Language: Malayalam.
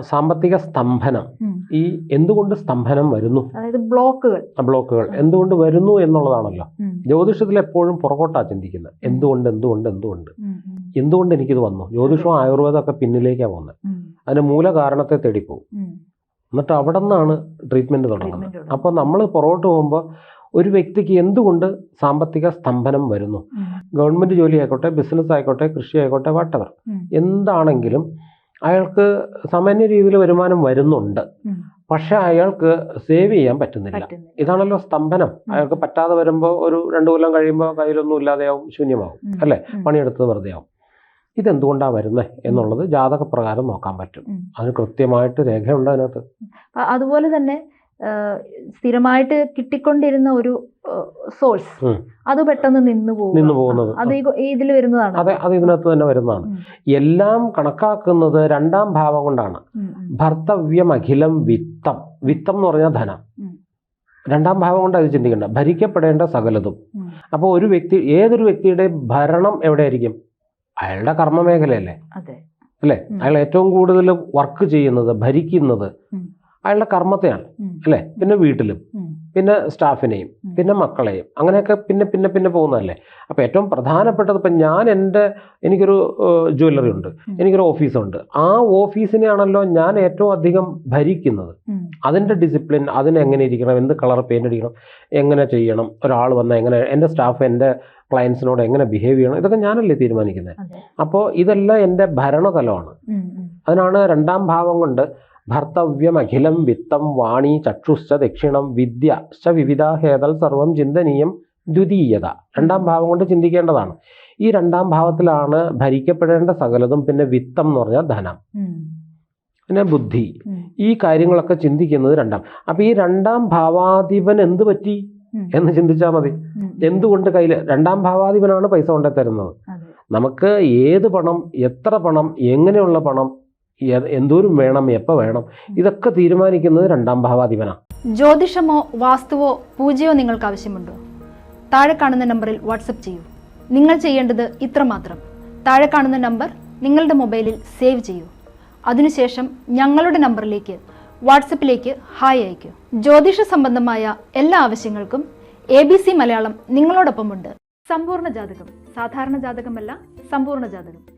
സാമ്പത്തിക സ്തംഭനം. ഈ എന്തുകൊണ്ട് സ്തംഭനം വരുന്നു? അതായത് ബ്ലോക്കുകൾ. ബ്ലോക്കുകൾ. എന്തുകൊണ്ട് വരുന്നു എന്നുള്ളതാണല്ലോ. ജ്യോതിഷത്തിൽ എപ്പോഴും പുറകോട്ടാ ചിന്തിക്കുന്നത്. എന്തുകൊണ്ട് എന്തുകൊണ്ട് എന്തുകൊണ്ട്? എന്തുകൊണ്ട് എനിക്കിത് വന്നു? ജ്യോതിഷവും ആയുർവേദം ഒക്കെ പിന്നിലേക്കാണ് പോകുന്നത്. അതിന്റെ അതിന് മൂല കാരണത്തെ തേടിപ്പോവും എന്നിട്ട് അവിടെ നിന്നാണ് ട്രീറ്റ്മെന്റ് തുടങ്ങുന്നത്. അപ്പോൾ നമ്മൾ പുറകോട്ട് പോകുമ്പോൾ ഒരു വ്യക്തിക്ക് എന്തുകൊണ്ട് സാമ്പത്തിക സ്തംഭനം വരുന്നു? ഗവൺമെന്റ് ജോലി ആയിക്കോട്ടെ ബിസിനസ് ആയിക്കോട്ടെ കൃഷി ആയിക്കോട്ടെ വാട്ടവർ എന്താണെങ്കിലും അയാൾക്ക് സാമാന്യ രീതിയിൽ വരുമാനം വരുന്നുണ്ട്. പക്ഷെ അയാൾക്ക് സേവ് ചെയ്യാൻ പറ്റുന്നില്ല. ഇതാണല്ലോ സ്തംഭനം. അയാൾക്ക് പറ്റാതെ വരുമ്പോൾ ഒരു രണ്ടു കൊല്ലം കഴിയുമ്പോൾ കയ്യിലൊന്നും ഇല്ലാതെയാവും ശൂന്യമാവും അല്ലെ. പണിയെടുത്തത് വെറുതെ ആവും ഇതെന്തുകൊണ്ടാണ് വരുന്നത് എന്നുള്ളത് ജാതക പ്രകാരം നോക്കാൻ പറ്റും. അതിന് കൃത്യമായിട്ട് രേഖയുണ്ട് അതിനകത്ത്. അതുപോലെ തന്നെ സ്ഥിരമായിട്ട് കിട്ടിക്കൊണ്ടിരുന്ന ഒരു സോഴ്സ്. അത് പെട്ടെന്ന് നിന്ന് പോകും. നിന്ന് പോകുന്നത്. അത് ഇതിൽ വരുന്നതാണ്. അതെ അത് ഇതിനകത്ത് തന്നെ വരുന്നതാണ്. എല്ലാം കണക്കാക്കുന്നത് രണ്ടാം ഭാവം കൊണ്ടാണ്. ഭർത്തവ്യം അഖിലം വിത്തം. വിത്തം എന്ന് പറഞ്ഞാൽ ധനം. രണ്ടാം ഭാവം കൊണ്ട് അത് ചിന്തിക്കേണ്ട. ഭരിക്കപ്പെടേണ്ട സകലതും. അപ്പോൾ ഒരു വ്യക്തി ഏതൊരു വ്യക്തിയുടെ ഭരണം എവിടെയായിരിക്കും? അയാളുടെ കർമ്മ മേഖലയല്ലേ അല്ലേ? അയാൾ ഏറ്റവും കൂടുതൽ വർക്ക് ചെയ്യുന്നത് ഭരിക്കുന്നത്. അയാളുടെ കർമ്മത്തെയാണ്. അല്ലേ? പിന്നെ വീട്ടിലും പിന്നെ സ്റ്റാഫിനെയും പിന്നെ മക്കളെയും അങ്ങനെയൊക്കെ പിന്നെ പിന്നെ പിന്നെ പോകുന്നതല്ലേ? അപ്പോൾ ഏറ്റവും പ്രധാനപ്പെട്ടത് ഇപ്പം ഞാൻ എന്റെ എനിക്കൊരു ജ്വല്ലറി ഉണ്ട്. എനിക്കൊരു ഓഫീസുണ്ട്. ആ ഓഫീസിനെയാണല്ലോ ഞാൻ ഏറ്റവും അധികം ഭരിക്കുന്നത്. അതിന്റെ ഡിസിപ്ലിൻ അതിനെങ്ങനെ ഇരിക്കണം എന്ത് കളർ പെയിന്റ് അടിക്കണം എങ്ങനെ ചെയ്യണം ഒരാൾ വന്നാൽ എങ്ങനെ എന്റെ സ്റ്റാഫ് എന്റെ ക്ലയൻസിനോട് എങ്ങനെ ബിഹേവ് ചെയ്യണം ഇതൊക്കെ ഞാനല്ലേ തീരുമാനിക്കുന്നത്? അപ്പോൾ ഇതെല്ലാം എന്റെ ഭരണതലമാണ്. അതിനാണ് രണ്ടാം ഭാവം കൊണ്ട് ഭർത്തവ്യം അഖിലം വിത്തം വാണി ചക്ഷുശ്ച ദക്ഷിണം വിദ്യ ശ വിവിധ ഹേതൽ സർവം ചിന്തനീയം ദ്വിതീയത. രണ്ടാം ഭാവം കൊണ്ട് ചിന്തിക്കേണ്ടതാണ്. ഈ രണ്ടാം ഭാവത്തിലാണ് ഭരിക്കപ്പെടേണ്ട സകലതും പിന്നെ വിത്തം എന്ന് പറഞ്ഞാൽ ധനം. പിന്നെ ബുദ്ധി. ഈ കാര്യങ്ങളൊക്കെ ചിന്തിക്കുന്നത് രണ്ടാം. അപ്പൊ ഈ രണ്ടാം ഭാവാധിപൻ എന്ത് പറ്റി? എന്ന് ചിന്തിച്ചാൽ മതി. എന്തുകൊണ്ട് കയ്യിൽ രണ്ടാം ഭാവാധിപനാണ് പൈസ കൊണ്ടേ തരുന്നത് നമുക്ക് ഏത് പണം എത്ര പണം എങ്ങനെയുള്ള പണം എന്തോരം വേണം എപ്പോൾ വേണം? ഇതൊക്കെ തീരുമാനിക്കുന്നത് രണ്ടാം ഭാവാധിപനാണ് ജ്യോതിഷമോ വാസ്തുവോ പൂജയോ നിങ്ങൾക്ക് ആവശ്യമുണ്ടോ? താഴെ കാണുന്ന നമ്പറിൽ വാട്സപ്പ് ചെയ്യൂ. നിങ്ങൾ ചെയ്യേണ്ടത് ഇത്രമാത്രം താഴെ കാണുന്ന നമ്പർ നിങ്ങളുടെ മൊബൈലിൽ സേവ് ചെയ്യൂ. അതിനുശേഷം ഞങ്ങളുടെ നമ്പറിലേക്ക് വാട്സപ്പിലേക്ക് ഹായ് അയയ്ക്കൂ. ജ്യോതിഷ സംബന്ധമായ എല്ലാ ആവശ്യങ്ങൾക്കും എ ബി സി മലയാളം നിങ്ങളോടൊപ്പമുണ്ട്. സമ്പൂർണ ജാതകം. സാധാരണ ജാതകമല്ല സമ്പൂർണ ജാതകം.